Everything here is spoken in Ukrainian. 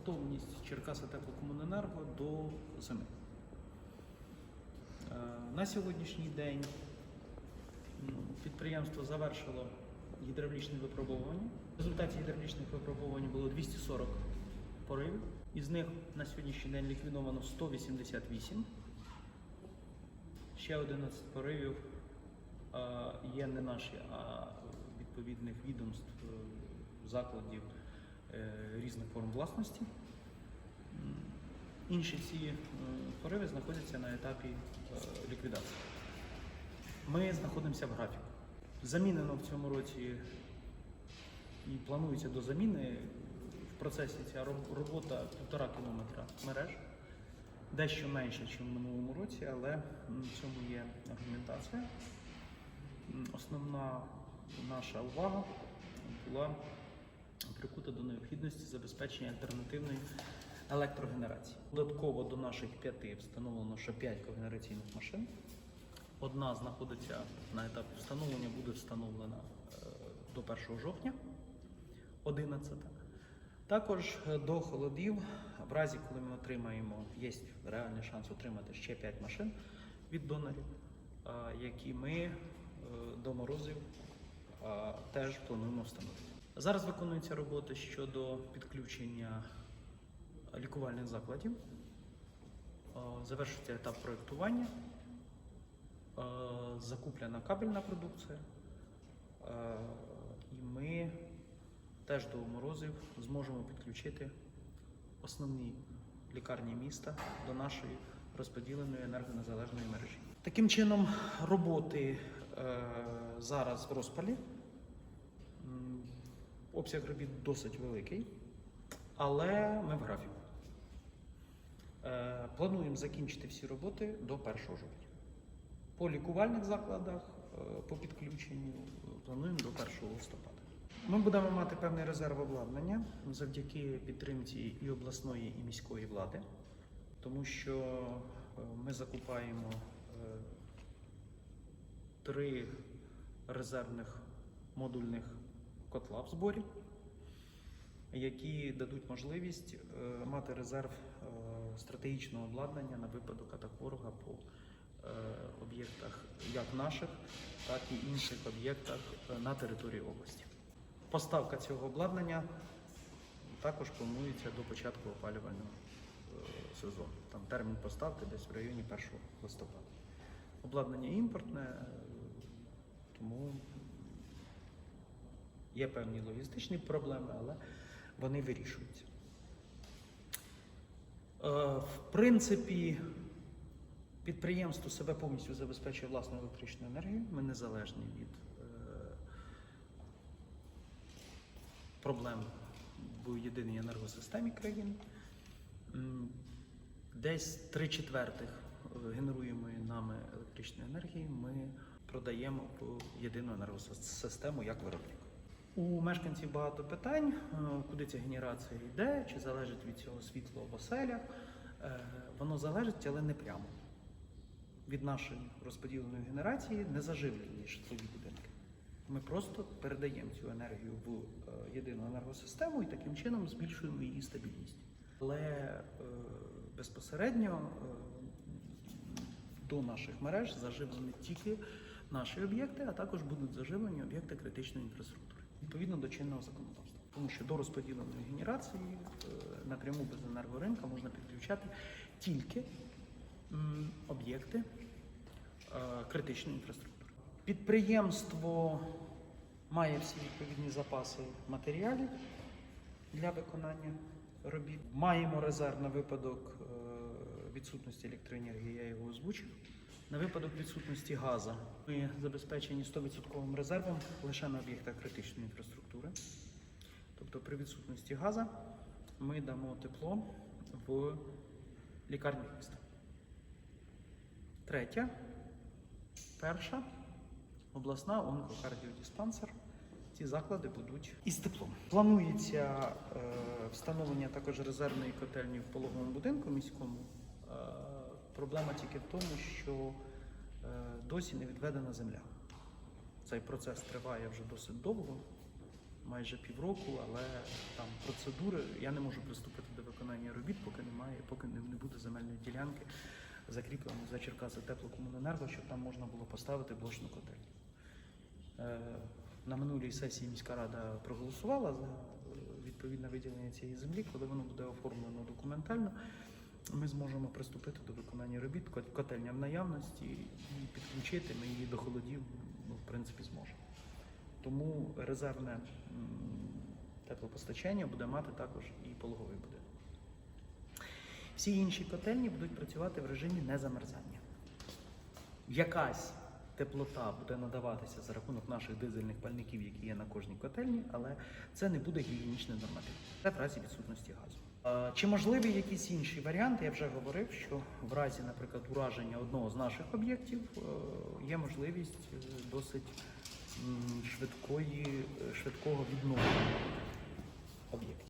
готовність Черкаса Теплокомуненерго до зими. Е, На сьогоднішній день підприємство завершило гідравлічне випробовування. В результаті гідравлічних випробувань було 240 поривів. Із них на сьогоднішній день ліквідовано 188. Ще 11 поривів е, є не наші, а відповідних відомств, е, закладів різних форм власності. Інші ці е, пориви знаходяться на етапі е, ліквідації. Ми знаходимося в графіку. Замінено в цьому році і планується до заміни в процесі ця робота півтора кілометра мереж. Дещо менше, ніж в минулому році, але в цьому є аргументація. Основна наша увага була прикута до необхідності забезпечення альтернативної електрогенерації. Додатково до наших п'яти встановлено ще п'ять когенераційних машин. Одна знаходиться на етапі встановлення, буде встановлена е, до 1 жовтня, 11. Також е, до холодів, в разі, коли ми отримаємо, є реальний шанс отримати ще 5 машин від донорів, е, які ми до морозів теж плануємо встановити. Зараз виконуються роботи щодо підключення лікувальних закладів. Е, Завершується етап проєктування, е, закуплена кабельна продукція, е, і ми теж до морозів зможемо підключити основні лікарні міста до нашої розподіленої енергонезалежної мережі. Таким чином, роботи зараз в розпалі. Обсяг робіт досить великий, але ми в графіку. Е, Плануємо закінчити всі роботи до 1 жовтня. По лікувальних закладах, е, по підключенню плануємо до 1 листопада. Ми будемо мати певний резерв обладнання завдяки підтримці і обласної, і міської влади, тому що е, ми закупаємо три резервних модульних котла в зборі, які дадуть можливість е, мати резерв е, стратегічного обладнання на випадок атак ворога по е, об'єктах як наших, так і інших об'єктах на території області. Поставка цього обладнання також планується до початку опалювального сезону. Там термін поставки десь в районі 1 листопада. Обладнання імпортне, тому є певні логістичні проблеми, але вони вирішуються. Е, В принципі, підприємство себе повністю забезпечує власною електричною енергією. Ми незалежні від е, проблем в єдиній енергосистемі країни. Десь три четвертих е, генеруємої нами електричної енергії ми продаємо в єдину енергосистему як виробник. У мешканців багато питань, е, куди ця генерація йде, чи залежить від цього світло в оселях. Е, Воно залежить, але не прямо. Від нашої розподіленої генерації не заживлені житлові будинки. Ми просто передаємо цю енергію в е, єдину енергосистему і таким чином збільшуємо її стабільність. Але безпосередньо до наших мереж заживлені тільки наші об'єкти, а також будуть заживлені об'єкти критичної інфраструктури відповідно до чинного законодавства. Тому що до розподіленої генерації е, напряму без енергоринка можна підключати тільки об'єкти е, критичної інфраструктури. Підприємство має всі відповідні запаси матеріалів для виконання робіт. Маємо резерв на випадок е, відсутності електроенергії, я його озвучив. На випадок відсутності газу ми забезпечені 100% резервом лише на об'єктах критичної інфраструктури. Тобто при відсутності газу ми дамо тепло в лікарні міста. Третя, перша обласна онкокардіодиспансер. Ці заклади будуть із теплом. Планується е, встановлення також резервної котельні в пологовому будинку міському. Е, проблема тільки в тому, що е, досі не відведена земля. Цей процес триває вже досить довго, майже півроку, але там процедури я не можу приступити до виконання робіт, поки немає, поки не буде земельної ділянки закріпленої за Черкаси теплокомуненерго, щоб там можна було поставити блочну котельню. Е, На минулій сесії міська рада проголосувала за е, відповідне виділення цієї землі. Коли воно буде оформлено документально, ми зможемо приступити до виконання робіт. Котельня в наявності і підключити ми її до холодів, ну, в принципі, зможемо. Тому резервне теплопостачання буде мати також і пологовий будинок. Всі інші котельні будуть працювати в режимі незамерзання. Якась теплота буде надаватися за рахунок наших дизельних пальників, які є на кожній котельні, але це не буде гігієнічний норматив. Це в разі відсутності газу. Чи можливі якісь інші варіанти? Я вже говорив, що в разі, наприклад, ураження одного з наших об'єктів е, є можливість е, досить швидкої, е, швидкого відновлення об'єктів.